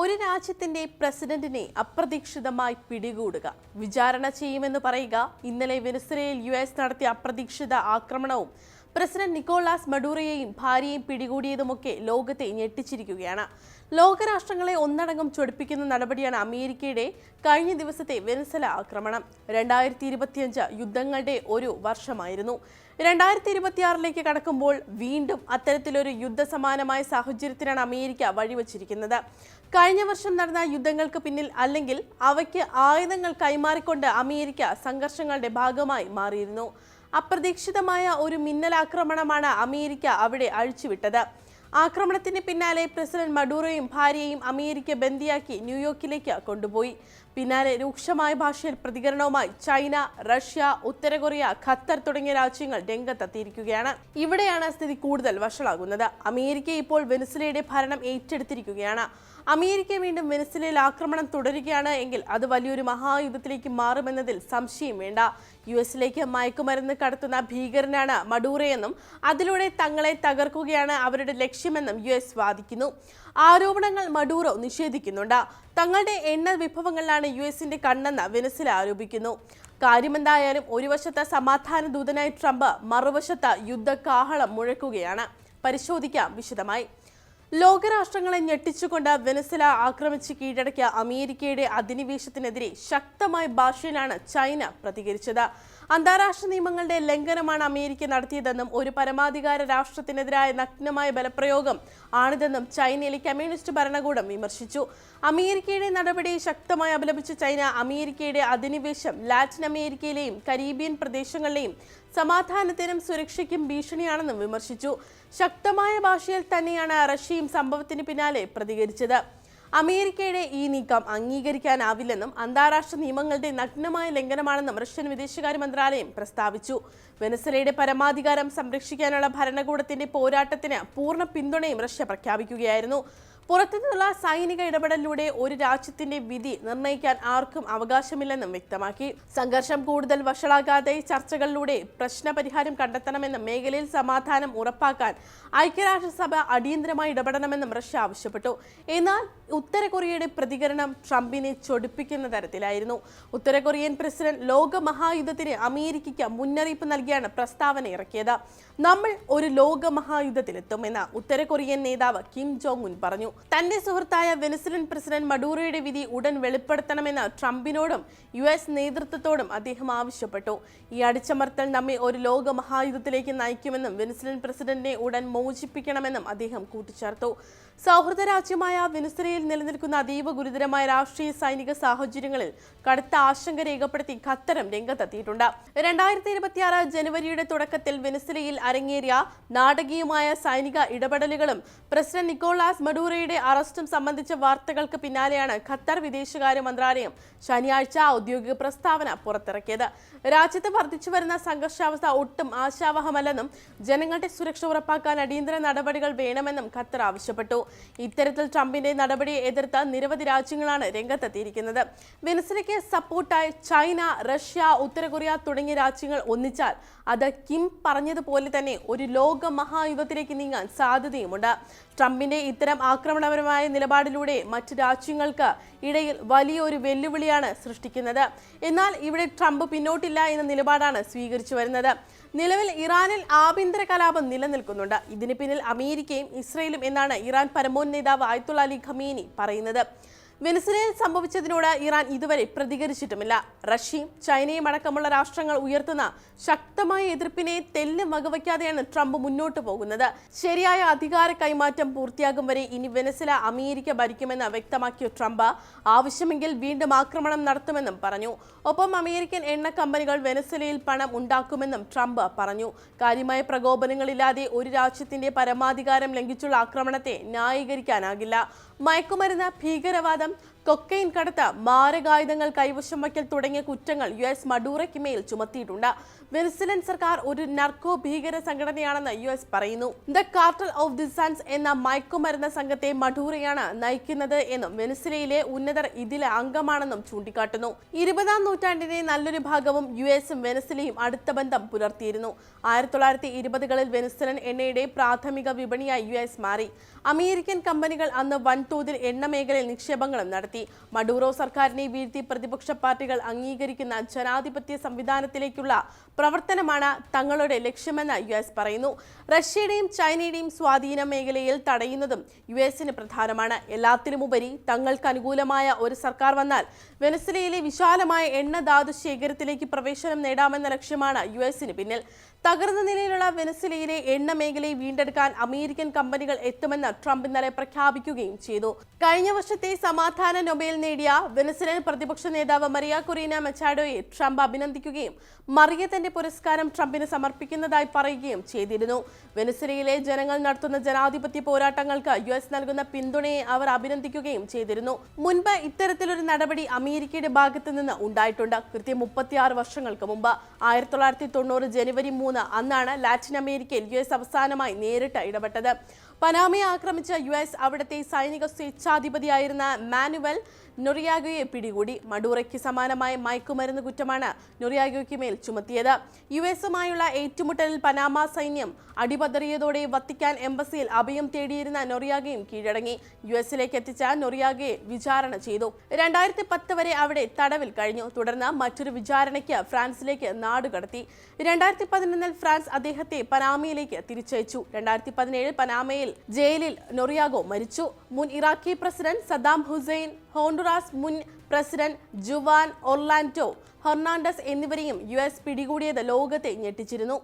ഒരു രാജ്യത്തിന്റെ പ്രസിഡന്റിനെ അപ്രതീക്ഷിതമായി പിടികൂടുക. വിചാരണ ചെയ്യുമെന്ന് പറയുക ഇന്നലെ വെനസ്വലയിൽ യു എസ് നടത്തിയ അപ്രതീക്ഷിത ആക്രമണവും പ്രസിഡന്റ് നിക്കോളാസ് മഡൂറയെയും ഭാര്യയെയും പിടികൂടിയതുമൊക്കെ ലോകത്തെ ഞെട്ടിച്ചിരിക്കുകയാണ്. ലോകരാഷ്ട്രങ്ങളെ ഒന്നടങ്കം ചൊടിപ്പിക്കുന്ന നടപടിയാണ് അമേരിക്കയുടെ കഴിഞ്ഞ ദിവസത്തെ വെനസ്വല ആക്രമണം. രണ്ടായിരത്തി ഇരുപത്തിയഞ്ച് യുദ്ധങ്ങളുടെ ഒരു വർഷമായിരുന്നു. രണ്ടായിരത്തി ഇരുപത്തിയാറിലേക്ക് കടക്കുമ്പോൾ വീണ്ടും അത്തരത്തിലൊരു യുദ്ധസമാനമായ സാഹചര്യത്തിനാണ് അമേരിക്ക വഴിവച്ചിരിക്കുന്നത്. കഴിഞ്ഞ വർഷം നടന്ന യുദ്ധങ്ങൾക്ക് പിന്നിൽ അല്ലെങ്കിൽ അവയ്ക്ക് ആയുധങ്ങൾ കൈമാറിക്കൊണ്ട് അമേരിക്ക സംഘർഷങ്ങളുടെ ഭാഗമായി മാറിയിരുന്നു. അപ്രതീക്ഷിതമായ ഒരു മിന്നലാക്രമണമാണ് അമേരിക്ക അവിടെ അഴിച്ചുവിട്ടത്. ആക്രമണത്തിന് പിന്നാലെ പ്രസിഡന്റ് മഡൂറോയും ഭാര്യയും അമേരിക്ക ബന്ദിയാക്കി ന്യൂയോർക്കിലേക്ക് കൊണ്ടുപോയി. പിന്നാലെ രൂക്ഷമായ ഭാഷയിൽ പ്രതികരണവുമായി ചൈന റഷ്യ ഉത്തര കൊറിയ ഖത്തർ തുടങ്ങിയ രാജ്യങ്ങൾ രംഗത്തെത്തിയിരിക്കുകയാണ്. ഇവിടെയാണ് സ്ഥിതി കൂടുതൽ വഷളാകുന്നത്. അമേരിക്ക ഇപ്പോൾ വെനിസുലയുടെ ഭരണം ഏറ്റെടുത്തിരിക്കുകയാണ്. അമേരിക്ക വീണ്ടും വെനിസുലയിൽ ആക്രമണം തുടരുകയാണ് എങ്കിൽ അത് വലിയൊരു മഹായുദ്ധത്തിലേക്ക് മാറുമെന്നതിൽ സംശയം വേണ്ട. യു എസിലേക്ക് മയക്കുമരുന്ന് കടത്തുന്ന ഭീകരനാണ് മഡൂറയെന്നും അതിലൂടെ തങ്ങളെ തകർക്കുകയാണ് അവരുടെ ലക്ഷ്യമെന്നും യു എസ് വാദിക്കുന്നു. ആരോപണങ്ങൾ മഡൂറോ നിഷേധിക്കുന്നുണ്ട്. തങ്ങളുടെ എണ്ണ വിഭവങ്ങളിലാണ് യു എസിന്റെ കണ്ണെന്ന് വെനസിൽ ആരോപിക്കുന്നു. കാര്യമെന്തായാലും ഒരു വശത്ത് സമാധാന ദൂതനായി ട്രംപ് മറുവശത്ത് യുദ്ധകാഹളം മുഴക്കുകയാണ്. പരിശോധിക്കാം വിശദമായി. ലോകരാഷ്ട്രങ്ങളെ ഞെട്ടിച്ചുകൊണ്ട് വെനസ്വല ആക്രമിച്ച് കീഴടക്കിയ അമേരിക്കയുടെ അധിനിവേശത്തിനെതിരെ ശക്തമായ ഭാഷയിലാണ് ചൈന പ്രതികരിച്ചത്. അന്താരാഷ്ട്ര നിയമങ്ങളുടെ ലംഘനമാണ് അമേരിക്ക നടത്തിയതെന്നും ഒരു പരമാധികാര രാഷ്ട്രത്തിനെതിരായ നഗ്നമായ ബലപ്രയോഗം ആണിതെന്നും ചൈനയിലെ കമ്മ്യൂണിസ്റ്റ് ഭരണകൂടം വിമർശിച്ചു. അമേരിക്കയുടെ നടപടി ശക്തമായി അപലപിച്ച ചൈന അമേരിക്കയുടെ അധിനിവേശം ലാറ്റിൻ അമേരിക്കയിലെയും കരീബിയൻ പ്രദേശങ്ങളിലെയും സമാധാനത്തിനും സുരക്ഷയ്ക്കും ഭീഷണിയാണെന്നും വിമർശിച്ചു. ശക്തമായ ഭാഷയിൽ തന്നെയാണ് റഷ്യയും സംഭവത്തിന് പിന്നാലെ പ്രതികരിച്ചത്. അമേരിക്കയുടെ ഈ നീക്കം അംഗീകരിക്കാനാവില്ലെന്നും അന്താരാഷ്ട്ര നിയമങ്ങളുടെ നഗ്നമായ ലംഘനമാണെന്നും റഷ്യൻ വിദേശകാര്യ മന്ത്രാലയം പ്രസ്താവിച്ചു. വെനസലയുടെ പരമാധികാരം സംരക്ഷിക്കാനുള്ള ഭരണകൂടത്തിന്റെ പോരാട്ടത്തിന് പൂർണ പിന്തുണയും റഷ്യ പ്രഖ്യാപിക്കുകയായിരുന്നു. പുറത്തുനിന്നുള്ള സൈനിക ഇടപെടലിലൂടെ ഒരു രാജ്യത്തിന്റെ വിധി നിർണയിക്കാൻ ആർക്കും അവകാശമില്ലെന്നും വ്യക്തമാക്കി. സംഘർഷം കൂടുതൽ വഷളാകാതെ ചർച്ചകളിലൂടെ പ്രശ്നപരിഹാരം കണ്ടെത്തണമെന്നും മേഖലയിൽ സമാധാനം ഉറപ്പാക്കാൻ ഐക്യരാഷ്ട്രസഭ അടിയന്തരമായി ഇടപെടണമെന്നും റഷ്യ ആവശ്യപ്പെട്ടു. എന്നാൽ ഉത്തര കൊറിയയുടെ പ്രതികരണം ട്രംപിനെ ചൊടിപ്പിക്കുന്ന തരത്തിലായിരുന്നു. ഉത്തര കൊറിയൻ പ്രസിഡന്റ് ലോക മഹായുദ്ധത്തിന് അമേരിക്കയ്ക്ക് മുന്നറിയിപ്പ് നൽകിയാണ് പ്രസ്താവന ഇറക്കിയത്. നമ്മൾ ഒരു ലോക മഹായുദ്ധത്തിലെത്തുമെന്ന് ഉത്തര കൊറിയൻ നേതാവ് കിം ജോങ് ഉൻ പറഞ്ഞു. തന്റെ സുഹൃത്തായ വെനസുലൻ പ്രസിഡന്റ് മഡൂറയുടെ വിധി ഉടൻ വെളിപ്പെടുത്തണമെന്ന് ട്രംപിനോടും യു എസ് നേതൃത്വത്തോടും അദ്ദേഹം ആവശ്യപ്പെട്ടു. ഈ അടിച്ചമർത്തൽ നമ്മെ ഒരു ലോക മഹായുദ്ധത്തിലേക്ക് നയിക്കുമെന്നും വെനസുലൻ പ്രസിഡന്റിനെ ഉടൻ മോചിപ്പിക്കണമെന്നും അദ്ദേഹം കൂട്ടിച്ചേർത്തു. സൗഹൃദ രാജ്യമായ വെനസുലയിൽ നിലനിൽക്കുന്ന അതീവ ഗുരുതരമായ രാഷ്ട്രീയ സൈനിക സാഹചര്യങ്ങളിൽ കടുത്ത ആശങ്ക രേഖപ്പെടുത്തി ഖത്തറും രംഗത്തെത്തിയിട്ടുണ്ട്. രണ്ടായിരത്തി ഇരുപത്തിയാറ് ജനുവരിയുടെ തുടക്കത്തിൽ വെനസുലയിൽ അരങ്ങേറിയ നാടകീയമായ സൈനിക ഇടപെടലുകളും പ്രസിഡന്റ് നിക്കോളാസ് മഡൂറയുടെ അറസ്റ്റും സംബന്ധിച്ച വാർത്തകൾക്ക് പിന്നാലെയാണ് ഖത്തർ വിദേശകാര്യ മന്ത്രാലയം ശനിയാഴ്ച ഔദ്യോഗിക പ്രസ്താവന പുറത്തിറക്കിയത്. രാജ്യത്ത് വർദ്ധിച്ചു വരുന്ന സംഘർഷാവസ്ഥ ഒട്ടും ആശാവഹമല്ലെന്നും ജനങ്ങളുടെ സുരക്ഷ ഉറപ്പാക്കാൻ അടിയന്തര നടപടികൾ വേണമെന്നും ഖത്തർ ആവശ്യപ്പെട്ടു. ഇത്തരത്തിൽ ട്രംപിന്റെ നടപടിയെ എതിർത്ത നിരവധി രാജ്യങ്ങളാണ് രംഗത്തെത്തിയിരിക്കുന്നത്. വെനസ്വലയ്ക്ക് സപ്പോർട്ടായി ചൈന റഷ്യ ഉത്തരകൊറിയ തുടങ്ങിയ രാജ്യങ്ങൾ ഒന്നിച്ചാൽ അത് കിം പറഞ്ഞതുപോലെ തന്നെ ഒരു ലോക മഹായുദ്ധത്തിലേക്ക് നീങ്ങാൻ സാധ്യതയുമുണ്ട്. ട്രംപിന്റെ ഇത്തരം ആക്രമണപരമായ നിലപാടിലൂടെ മറ്റ് രാജ്യങ്ങൾക്ക് ഇടയിൽ വലിയൊരു വെല്ലുവിളിയാണ് സൃഷ്ടിക്കുന്നത്. എന്നാൽ ഇവിടെ ട്രംപ് പിന്നോട്ടില്ല എന്ന നിലപാടാണ് സ്വീകരിച്ചു വരുന്നത്. നിലവിൽ ഇറാനിൽ ആഭ്യന്തര കലാപം നിലനിൽക്കുന്നുണ്ട്. ഇതിന് പിന്നിൽ അമേരിക്കയും ഇസ്രയേലും എന്നാണ് ഇറാൻ പരമോന്നത നേതാവ് ആയത്തുള്ള അലി ഖമീനി പറയുന്നത്. വെനസ്വലയിൽ സംഭവിച്ചതിനോട് ഇറാൻ ഇതുവരെ പ്രതികരിച്ചിട്ടുമില്ല. റഷ്യയും ചൈനയും അടക്കമുള്ള രാഷ്ട്രങ്ങൾ ഉയർത്തുന്ന ശക്തമായ എതിർപ്പിനെ തെല്ല് വകവയ്ക്കാതെയാണ് ട്രംപ് മുന്നോട്ട് പോകുന്നത്. ശരിയായ അധികാര കൈമാറ്റം പൂർത്തിയാകും വരെ ഇനി വെനസുല അമേരിക്ക ഭരിക്കുമെന്ന് വ്യക്തമാക്കിയ ട്രംപ് ആവശ്യമെങ്കിൽ വീണ്ടും ആക്രമണം നടത്തുമെന്നും പറഞ്ഞു. ഒപ്പം അമേരിക്കൻ എണ്ണ കമ്പനികൾ വെനസുലയിൽ പണം ഉണ്ടാക്കുമെന്നും ട്രംപ് പറഞ്ഞു. കാര്യമായ പ്രകോപനങ്ങളില്ലാതെ ഒരു രാജ്യത്തിന്റെ പരമാധികാരം ലംഘിച്ചുള്ള ആക്രമണത്തെ ന്യായീകരിക്കാനാകില്ല. മയക്കുമരുന്ന് ഭീകരവാദം കൊക്കൈൻ കടത്ത് മാരകായുധങ്ങൾ കൈവശം വയ്ക്കൽ തുടങ്ങിയ കുറ്റങ്ങൾ യു എസ് മഡൂറയ്ക്ക് മേൽ ചുമത്തിയിട്ടുണ്ട്. വെനിസുലൻ സർക്കാർ ഒരു നർക്കോ ഭീകര സംഘടനയാണെന്ന് യു എസ് പറയുന്നു. ദ കാർട്ടൽ ഓഫ് ദിസാൻസ് എന്ന മയക്കുമരുന്ന് സംഘത്തെ മഡൂറയാണ് നയിക്കുന്നത് എന്നും വെനിസുലയിലെ ഉന്നതർ ഇതിലെ അംഗമാണെന്നും ചൂണ്ടിക്കാട്ടുന്നു. ഇരുപതാം നൂറ്റാണ്ടിന്റെ നല്ലൊരു ഭാഗവും യു എസും വെനസ്വലയും അടുത്ത ബന്ധം പുലർത്തിയിരുന്നു. ആയിരത്തി തൊള്ളായിരത്തി ഇരുപതുകളിൽ വെനസ്വലൻ എണ്ണയുടെ പ്രാഥമിക വിപണിയായി യു എസ് മാറി. അമേരിക്കൻ കമ്പനികൾ അന്ന് വൻതോതിൽ എണ്ണ മേഖലയിൽ നിക്ഷേപങ്ങളും നടത്തി. മഡൂറോ സർക്കാരിനെ വീഴ്ത്തി പ്രതിപക്ഷ പാർട്ടികൾ അംഗീകരിക്കുന്ന ജനാധിപത്യ സംവിധാനത്തിലേക്കുള്ള പ്രവർത്തനമാണ് തങ്ങളുടെ ലക്ഷ്യമെന്ന് യു എസ് പറയുന്നു. റഷ്യയുടെയും ചൈനയുടെയും സ്വാധീന മേഖലയിൽ തടയുന്നതും യു എസിന് പ്രധാനമാണ്. എല്ലാത്തിനുമുപരി തങ്ങൾക്ക് അനുകൂലമായ ഒരു സർക്കാർ വന്നാൽ വെനസ്വലയിലെ വിശാലമായ എണ്ണ ധാതു ശേഖരത്തിലേക്ക് പ്രവേശനം നേടാമെന്ന ലക്ഷ്യമാണ് യു എസിന് പിന്നിൽ. തകർന്ന നിലയിലുള്ള വെനസ്വലയിലെ എണ്ണ മേഖലയെ വീണ്ടെടുക്കാൻ അമേരിക്കൻ കമ്പനികൾ എത്തുമെന്ന് ട്രംപ് ഇന്നലെ പ്രഖ്യാപിക്കുകയും ചെയ്തു. കഴിഞ്ഞ വർഷത്തെ സമാധാന നൊബേൽ നേടിയ വെനസ്വലൻ പ്രതിപക്ഷ നേതാവ് മറിയ കൊറീന മെച്ചാഡോയെ ട്രംപ് അഭിനന്ദിക്കുകയും മറിയ തന്റെ പുരസ്കാരം ട്രംപിന് സമർപ്പിക്കുന്നതായി പറയുകയും ചെയ്തിരുന്നു. വെനസുലയിലെ ജനങ്ങൾ നടത്തുന്ന ജനാധിപത്യ പോരാട്ടങ്ങൾക്ക് യു എസ് നൽകുന്ന പിന്തുണയെ അവർ അഭിനന്ദിക്കുകയും ചെയ്തിരുന്നു. മുൻപ് ഇത്തരത്തിലൊരു നടപടി അമേരിക്കയുടെ ഭാഗത്തു നിന്ന് ഉണ്ടായിട്ടുണ്ട്. കൃത്യം മുപ്പത്തിയാറ് വർഷങ്ങൾക്ക് മുമ്പ്. ആയിരത്തി തൊള്ളായിരത്തി തൊണ്ണൂറ് ജനുവരി മൂന്ന് അന്നാണ് ലാറ്റിൻ അമേരിക്കയിൽ യു എസ് അവസാനമായി നേരിട്ട് ഇടപെട്ടത്. പനാമയെ ആക്രമിച്ച യു എസ് അവിടുത്തെ സൈനിക സ്വേച്ഛാധിപതിയായിരുന്ന മാനുവൽ നൊറിയാഗോയെ പിടികൂടി മഡൂറയ്ക്ക് സമാനമായ മയക്കുമരുന്ന് കുറ്റമാണ് നൊറിയാഗോയ്ക്ക് മേൽ ചുമത്തിയത്. യു എസുമായുള്ള ഏറ്റുമുട്ടലിൽ പനാമ സൈന്യം അടിപതറിയതോടെ വത്തിക്കാൻ എംബസിയിൽ അഭയം തേടിയിരുന്ന നൊറിയാഗയും കീഴടങ്ങി. യു എസിലേക്ക് എത്തിച്ച നൊറിയാഗയെ വിചാരണ ചെയ്തു. രണ്ടായിരത്തി പത്ത് വരെ അവിടെ തടവിൽ കഴിഞ്ഞു. തുടർന്ന് മറ്റൊരു വിചാരണയ്ക്ക് ഫ്രാൻസിലേക്ക് നാടുകടത്തി രണ്ടായിരത്തി പതിനൊന്നിൽ ഫ്രാൻസ് അദ്ദേഹത്തെ പനാമയിലേക്ക് തിരിച്ചയച്ചു. രണ്ടായിരത്തി പതിനേഴിൽ പനാമയിൽ ജയിലിൽ നൊറിയാഗോ മരിച്ചു. മുൻ Iraqi president Saddam Hussein Honduras മുൻ പ്രസിഡന്റ് ജുവാൻ ഒർലാൻഡോ ഹെർണാണ്ടസ് എന്നിവരെയും യു എസ് പിടികൂടിയത് ലോകത്തെ ഞെട്ടിച്ചിരുന്നു.